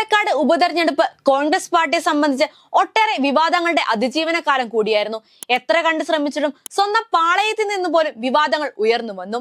പാലക്കാട് ഉപതെരഞ്ഞെടുപ്പ് കോൺഗ്രസ് പാർട്ടിയെ സംബന്ധിച്ച് ഒട്ടേറെ വിവാദങ്ങളുടെ അതിജീവനകാലം കൂടിയായിരുന്നു. എത്ര കണ്ട് ശ്രമിച്ചിട്ടും സ്വന്തം പാളയത്തിൽ നിന്ന് പോലും വിവാദങ്ങൾ ഉയർന്നു വന്നു.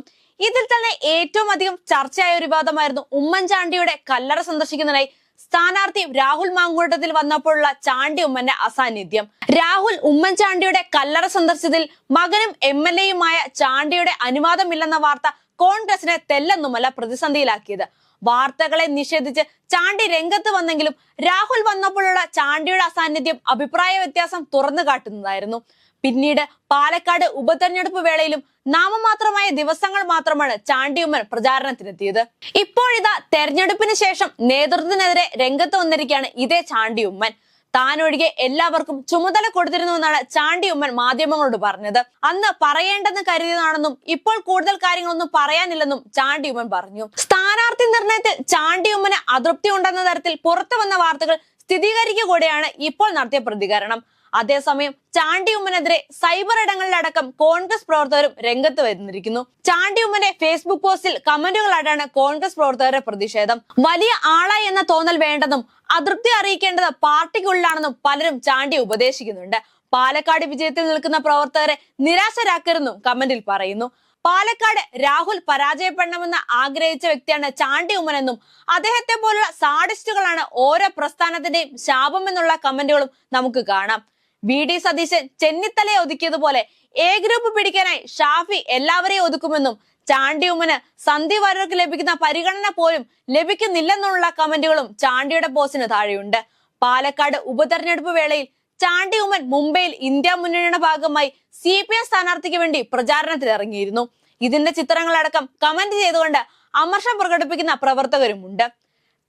ഇതിൽ തന്നെ ഏറ്റവും അധികം ചർച്ചയായ ഒരു വിവാദമായിരുന്നു ഉമ്മൻചാണ്ടിയുടെ കല്ലറ സന്ദർശിക്കുന്നതിനായി സ്ഥാനാർത്ഥി രാഹുൽ മാങ്കൂട്ടത്തിൽ വന്നപ്പോഴുള്ള ചാണ്ടി ഉമ്മന്റെ അസാന്നിധ്യം. രാഹുൽ ഉമ്മൻചാണ്ടിയുടെ കല്ലറ സന്ദർശിച്ചതിൽ മകനും എം എൽ എയുമായ ചാണ്ടിയുടെ അനുവാദമില്ലെന്ന വാർത്ത കോൺഗ്രസിനെ തെല്ലെന്നുമല്ല പ്രതിസന്ധിയിലാക്കിയത്. വാർത്തകളെ നിഷേധിച്ച് ചാണ്ടി രംഗത്ത് വന്നെങ്കിലും രാഹുൽ വന്നപ്പോഴുള്ള ചാണ്ടിയുടെ അസാന്നിധ്യം അഭിപ്രായ വ്യത്യാസം തുറന്നു കാട്ടുന്നതായിരുന്നു. പിന്നീട് പാലക്കാട് ഉപതെരഞ്ഞെടുപ്പ് വേളയിലും നാമമാത്രമായ ദിവസങ്ങൾ മാത്രമാണ് ചാണ്ടിയുമ്മൻ പ്രചാരണത്തിനെത്തിയത്. ഇപ്പോഴിതാ തെരഞ്ഞെടുപ്പിന് ശേഷം നേതൃത്വത്തിനെതിരെ രംഗത്ത് വന്നിരിക്കുകയാണ് ഇതേ ചാണ്ടിയുമ്മൻ താൻ ഒഴികെ എല്ലാവർക്കും ചുമതല കൊടുത്തിരുന്നുവെന്നാണ് ചാണ്ടിയുമ്മൻ മാധ്യമങ്ങളോട് പറഞ്ഞത്. അന്ന് പറയേണ്ടെന്ന് കരുതിയതാണെന്നും ഇപ്പോൾ കൂടുതൽ കാര്യങ്ങളൊന്നും പറയാനില്ലെന്നും ചാണ്ടി ഉമ്മൻ പറഞ്ഞു. സ്ഥാനാർത്ഥി നിർണയത്തിൽ ചാണ്ടി ഉമ്മന് അതൃപ്തി ഉണ്ടെന്ന തരത്തിൽ പുറത്തു വന്ന വാർത്തകൾ സ്ഥിരീകരിക്കുകയാണ് ഇപ്പോൾ നടത്തിയ പ്രതികരണം. അതേസമയം ചാണ്ടിയുമ്മനെതിരെ സൈബർ ഇടങ്ങളിലടക്കം കോൺഗ്രസ് പ്രവർത്തകരും രംഗത്ത് വന്നിരിക്കുന്നു. ചാണ്ടിയുമ്മന്റെ ഫേസ്ബുക്ക് പോസ്റ്റിൽ കമന്റുകളായിട്ടാണ് കോൺഗ്രസ് പ്രവർത്തകരുടെ പ്രതിഷേധം. വലിയ ആളായി എന്ന തോന്നൽ വേണ്ടെന്നും അതൃപ്തി അറിയിക്കേണ്ടത് പാർട്ടിക്കുള്ളിലാണെന്നും പലരും ചാണ്ടി ഉപദേശിക്കുന്നുണ്ട്. പാലക്കാട് വിജയത്തിൽ നിൽക്കുന്ന പ്രവർത്തകരെ നിരാശരാക്കരുതെന്നും കമന്റിൽ പറയുന്നു. പാലക്കാട് രാഹുൽ പരാജയപ്പെടണമെന്ന് ആഗ്രഹിച്ച വ്യക്തിയാണ് ചാണ്ടി ഉമ്മനെന്നും അദ്ദേഹത്തെ പോലുള്ള സാഡിസ്റ്റുകളാണ് ഓരോ പ്രസ്ഥാനത്തിന്റെയും ശാപം എന്നുള്ള കമന്റുകളും നമുക്ക് കാണാം. വി ഡി സതീശൻ ചെന്നിത്തലയെ ഒതുക്കിയതുപോലെ എ ഗ്രൂപ്പ് പിടിക്കാനായി ഷാഫി എല്ലാവരെയും ഒതുക്കുമെന്നും ചാണ്ടി ഉമ്മന് സന്ധി വാര്യർക്ക് ലഭിക്കുന്ന പരിഗണന പോലും ലഭിക്കുന്നില്ലെന്നുള്ള കമന്റുകളും ചാണ്ടിയുടെ പോസ്റ്റിന് താഴെയുണ്ട്. പാലക്കാട് ഉപതെരഞ്ഞെടുപ്പ് വേളയിൽ ചാണ്ടി ഉമ്മൻ മുംബൈയിൽ ഇന്ത്യ മുന്നണിയുടെ ഭാഗമായി സി പി എം സ്ഥാനാർത്ഥിക്ക് വേണ്ടി പ്രചാരണത്തിൽ ഇറങ്ങിയിരുന്നു. ഇതിന്റെ ചിത്രങ്ങളടക്കം കമന്റ് ചെയ്തുകൊണ്ട് അമർഷം പ്രകടിപ്പിക്കുന്ന പ്രവർത്തകരുമുണ്ട്.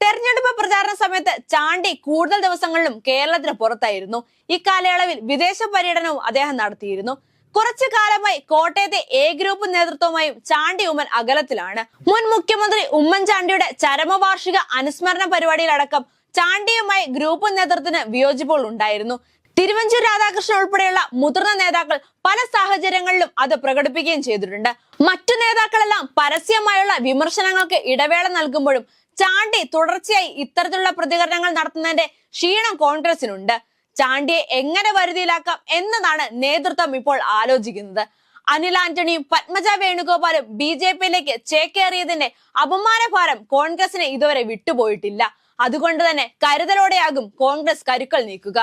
തെരഞ്ഞെടുപ്പ് പ്രചാരണ സമയത്ത് ചാണ്ടി കൂടുതൽ ദിവസങ്ങളിലും കേരളത്തിന് പുറത്തായിരുന്നു. ഇക്കാലയളവിൽ വിദേശ പര്യടനവും അദ്ദേഹം നടത്തിയിരുന്നു. കുറച്ചു കാലമായി കോട്ടയത്തെ എ ഗ്രൂപ്പ് നേതൃത്വവുമായും ചാണ്ടി ഉമ്മൻ അകലത്തിലാണ്. മുൻ മുഖ്യമന്ത്രി ഉമ്മൻചാണ്ടിയുടെ ചരമവാർഷിക അനുസ്മരണ പരിപാടിയിലടക്കം ചാണ്ടിയുമായി ഗ്രൂപ്പ് നേതൃത്വത്തിന് വിയോജിപ്പുകൾ ഉണ്ടായിരുന്നു. തിരുവഞ്ചൂർ രാധാകൃഷ്ണൻ ഉൾപ്പെടെയുള്ള മുതിർന്ന നേതാക്കൾ പല സാഹചര്യങ്ങളിലും അത് പ്രകടിപ്പിക്കുകയും ചെയ്തിട്ടുണ്ട്. മറ്റു നേതാക്കളെല്ലാം പരസ്യമായുള്ള വിമർശനങ്ങൾക്ക് ഇടവേള നൽകുമ്പോഴും ചാണ്ടി തുടർച്ചയായി ഇത്തരത്തിലുള്ള പ്രതികരണങ്ങൾ നടത്തുന്നതിന്റെ ക്ഷീണം കോൺഗ്രസിനുണ്ട്. ചാണ്ടിയെ എങ്ങനെ വരുതിയിലാക്കാം എന്നതാണ് നേതൃത്വം ഇപ്പോൾ ആലോചിക്കുന്നത്. അനിൽ ആന്റണിയും പത്മജ വേണുഗോപാലും ബി ജെ പിയിലേക്ക് ചേക്കേറിയതിന്റെ അപമാനഭാരം കോൺഗ്രസിനെ ഇതുവരെ വിട്ടുപോയിട്ടില്ല. അതുകൊണ്ട് തന്നെ കരുതലോടെയാകും കോൺഗ്രസ് കരുക്കൾ നീക്കുക.